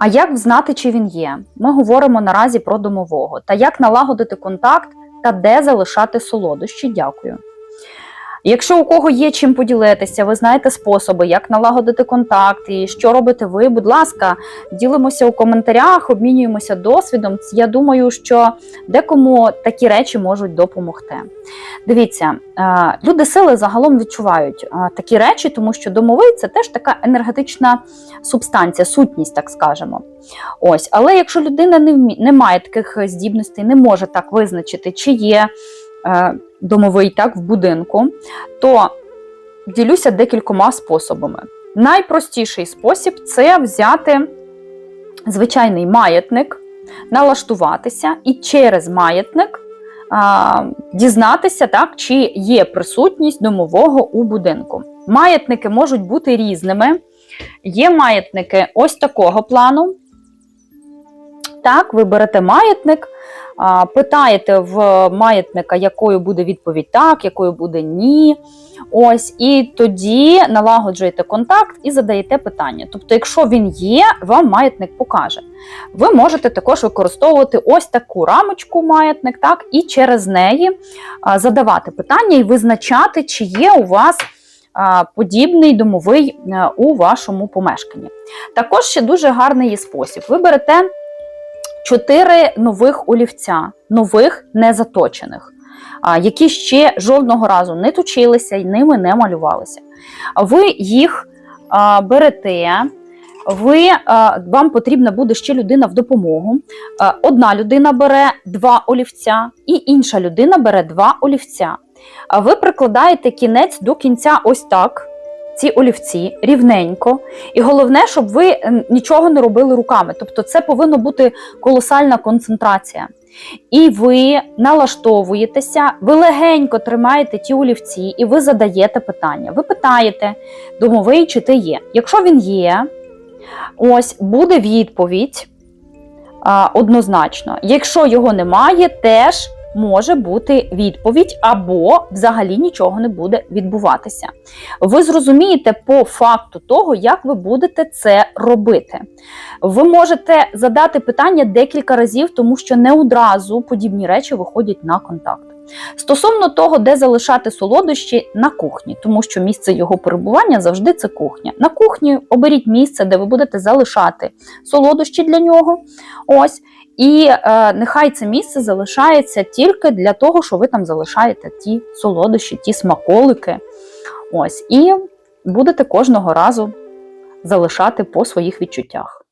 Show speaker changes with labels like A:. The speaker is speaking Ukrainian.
A: А як знати, чи він є? Ми говоримо наразі про домового. Та як налагодити контакт та де залишати солодощі? Дякую. Якщо у кого є чим поділитися, ви знаєте способи, як налагодити контакт і що робите ви, будь ласка, ділимося у коментарях, обмінюємося досвідом. Я думаю, що декому такі речі можуть допомогти. Дивіться, е, люди сили загалом відчувають е, такі речі, тому що домовий це теж така енергетична субстанція, сутність, так скажемо. Ось, але якщо людина не вмі... не має таких здібностей, не може так визначити, чи є домовий так в будинку, то ділюся декількома способами. Найпростіший спосіб це взяти звичайний маятник, налаштуватися і через маятник а, дізнатися, так, чи є присутність домового у будинку. Маятники можуть бути різними. Є маятники ось такого плану. Так, ви берете маятник, питаєте в маятника, якою буде відповідь так, якою буде ні. Ось, і тоді налагоджуєте контакт і задаєте питання. Тобто, якщо він є, вам маятник покаже. Ви можете також використовувати ось таку рамочку маятник, так, і через неї задавати питання і визначати, чи є у вас подібний домовий у вашому помешканні. Також ще дуже гарний є спосіб. Ви берете чотири нових олівця, нових незаточених, які ще жодного разу не точилися і ними не малювалися. Ви їх берете. Ви, вам потрібна буде ще людина в допомогу. Одна людина бере два олівця, і інша людина бере два олівця. Ви прикладаєте кінець до кінця ось так. Ці олівці рівненько, і головне, щоб ви е, нічого не робили руками. Тобто, це повинна бути колосальна концентрація. І ви налаштовуєтеся, ви легенько тримаєте ті олівці, і ви задаєте питання. Ви питаєте, домовий, чи ти є. Якщо він є, ось буде відповідь а, однозначно. Якщо його немає, теж може бути відповідь, або взагалі нічого не буде відбуватися. Ви зрозумієте по факту того, як ви будете це робити. Ви можете задати питання декілька разів, тому що не одразу подібні речі виходять на контакт. Стосовно того, де залишати солодощі на кухні, тому що місце його перебування завжди це кухня. На кухні оберіть місце, де ви будете залишати солодощі для нього. Ось. І е, нехай це місце залишається тільки для того, що ви там залишаєте ті солодощі, ті смаколики. Ось. І будете кожного разу залишати по своїх відчуттях.